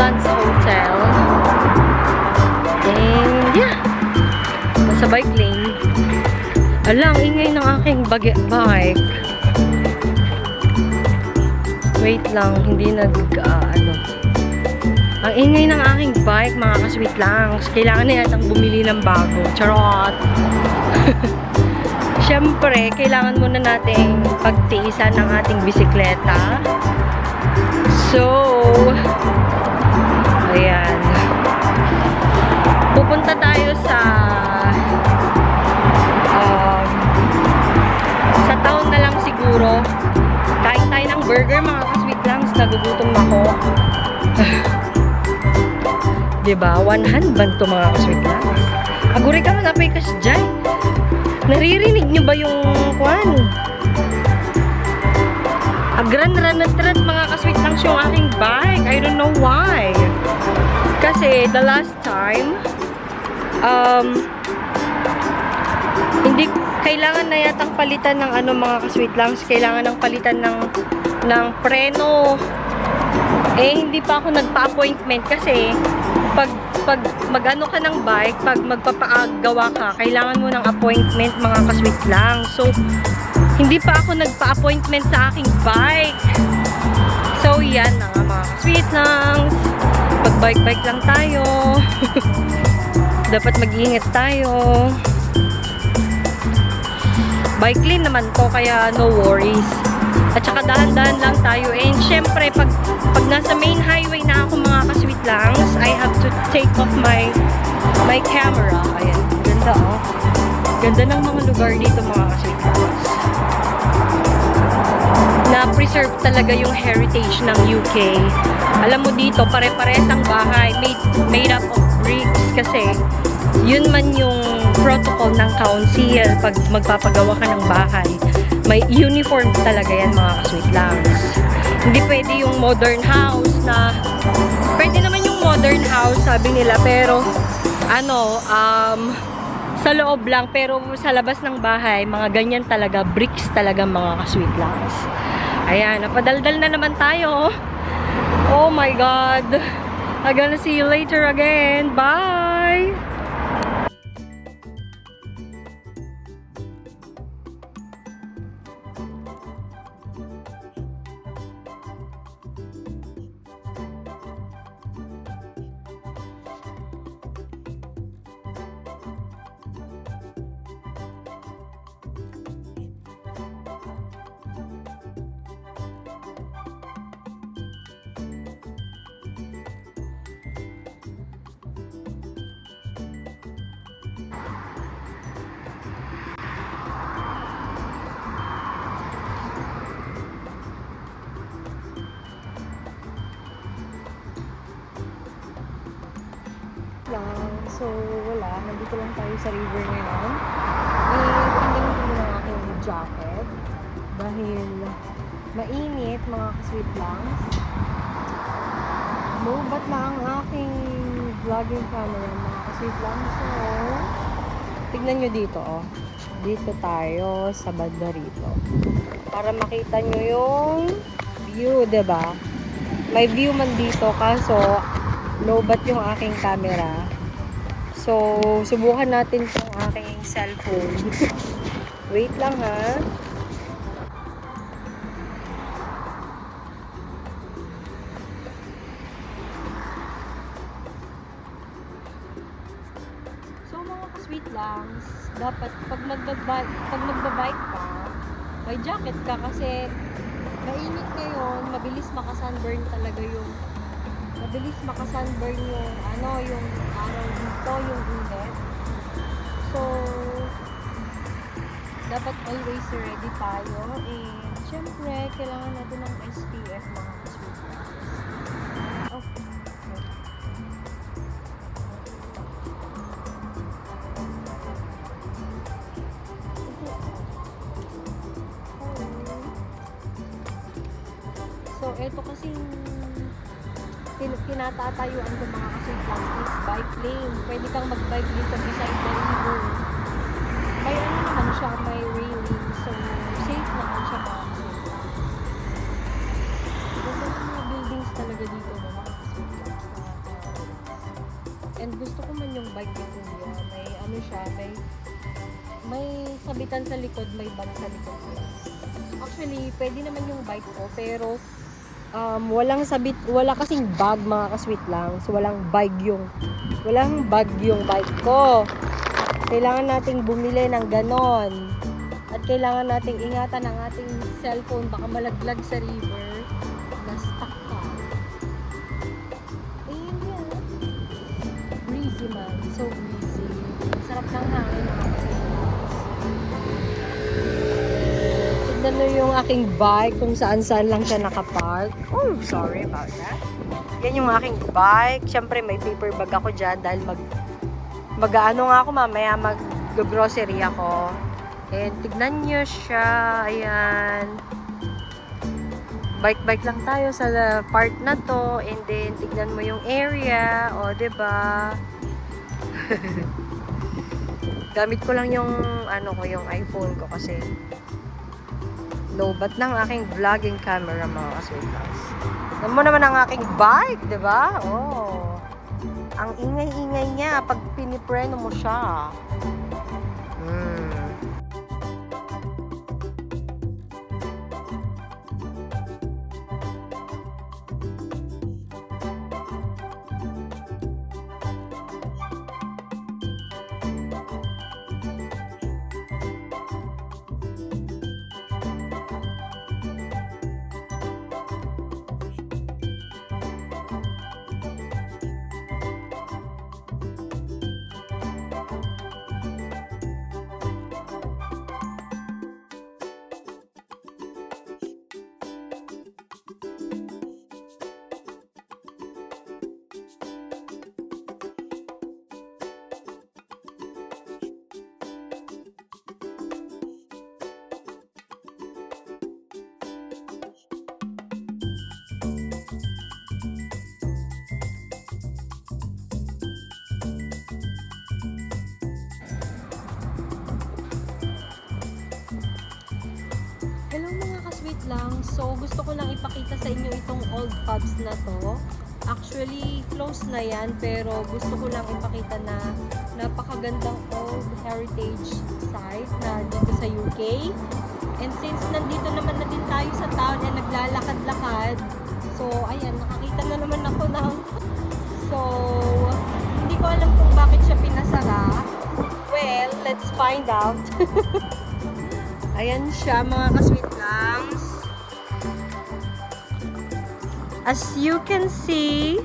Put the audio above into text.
Woodlands Hotel. And, yeah. Nasa bike lane. Ala, ang ingay ng aking bag bike. Wait lang, hindi nag, ah, ano. Ang ingay ng aking bike, mga kasweet lang. Kailangan na yatang bumili ng bago. Charot! Siyempre, kailangan muna nating pagtiisan ng ating bisikleta. So, Pupunta tayo sa um, sa town na lang siguro. Kain tayo ng burger, mga ka-sweet langs. Nagugutom ako. diba? One hand ban to mga ka-sweet langs. Aguri ka man, apay kas dyan. Naririnig nyo ba yung kwan? Agran ranat rat mga kasweet lang yung aking bike. I don't know why. Kasi the last time, um, hindi kailangan na yatang palitan ng ano mga kasweet lang. Kailangan ng palitan ng ng preno. Eh, hindi pa ako nagpa-appointment kasi pag pag magano ka ng bike, pag magpapaagawa ka, kailangan mo ng appointment mga kasweet lang. So, hindi pa ako nagpa-appointment sa aking bike. So, yan na nga mga kasweet lang. Mag-bike-bike lang tayo. Dapat mag-iingat tayo. Bike lane naman to, kaya no worries. At saka dahan-dahan lang tayo. And syempre, pag, pag nasa main highway na ako mga kasweet langs, I have to take off my my camera. Ayan, ganda oh. Ganda ng mga lugar dito mga kasweet. Na-preserve talaga yung heritage ng UK. Alam mo dito, pare-pares ang bahay. Made, made up of bricks kasi yun man yung protocol ng council pag magpapagawa ka ng bahay. May uniform talaga yan mga kasweet langs. Hindi pwede yung modern house na pwede naman yung modern house sabi nila pero ano um sa loob lang pero sa labas ng bahay mga ganyan talaga bricks talaga mga kasweet langs. Ayan, napadaldal na naman tayo. Oh my god. I'm gonna see you later again. Bye! Nandito lang tayo sa river ngayon. And, hindi ko muna ang aking jacket. Dahil mainit, mga ka-sweet langs. Lobat na ang aking vlogging camera, mga ka-sweet langs. So, tignan nyo dito, oh. Dito tayo sa banda rito. Para makita nyo yung view, ba? May view man dito, kaso lobat yung aking camera. So, subukan natin tong aking cellphone. Wait lang ha. So, mga ka-sweet langs, dapat pag magbabike, pag magbabike ka, may jacket ka kasi mainit ngayon, mabilis makasunburn talaga yung mabilis makasunburn yung ano, yung araw dito, yung init. So, dapat always ready tayo. And, syempre, kailangan natin ng SPF mga ka-sweet langs. Okay. So, ito kasing tinatatayuan ko mga kasiglang is bike lane. Pwede kang mag-bike dito beside the river. May ano naman siya, may railing. So, safe naman siya para sa inyo. Mga buildings talaga dito mga kasiglang. And gusto ko man yung bike ni Kuya. May ano siya, may may sabitan sa likod, may bag sa likod. Actually, pwede naman yung bike ko, pero um, walang sabit, wala kasing bag mga kasweet lang. So, walang bag yung, walang bag yung bike ko. Kailangan nating bumili ng ganon. At kailangan nating ingatan ang ating cellphone, baka malaglag sa river. Mo yung aking bike kung saan-saan lang siya nakapark. Oh, sorry about that. Yan yung aking bike. Siyempre, may paper bag ako dyan dahil mag mag-ano nga ako mamaya, mag-grocery ako. And tignan nyo siya. Ayan. Bike-bike lang tayo sa part na to. And then, tignan mo yung area. O, 'di ba Gamit ko lang yung, ano ko, yung iPhone ko kasi lobat ng aking vlogging camera mga kasweeters. Alam mo naman ang aking bike, di ba? Oh. Ang ingay-ingay niya pag pinipreno mo siya. Ka-sweet lang. So, gusto ko lang ipakita sa inyo itong old pubs na to. Actually, close na yan, pero gusto ko lang ipakita na napakagandang old heritage site na dito sa UK. And since nandito naman na din tayo sa town and naglalakad-lakad, so ayan, nakakita na naman ako ng... So, hindi ko alam kung bakit siya pinasara. Well, let's find out. Ayan siya mga ka-sweet langs. As you can see,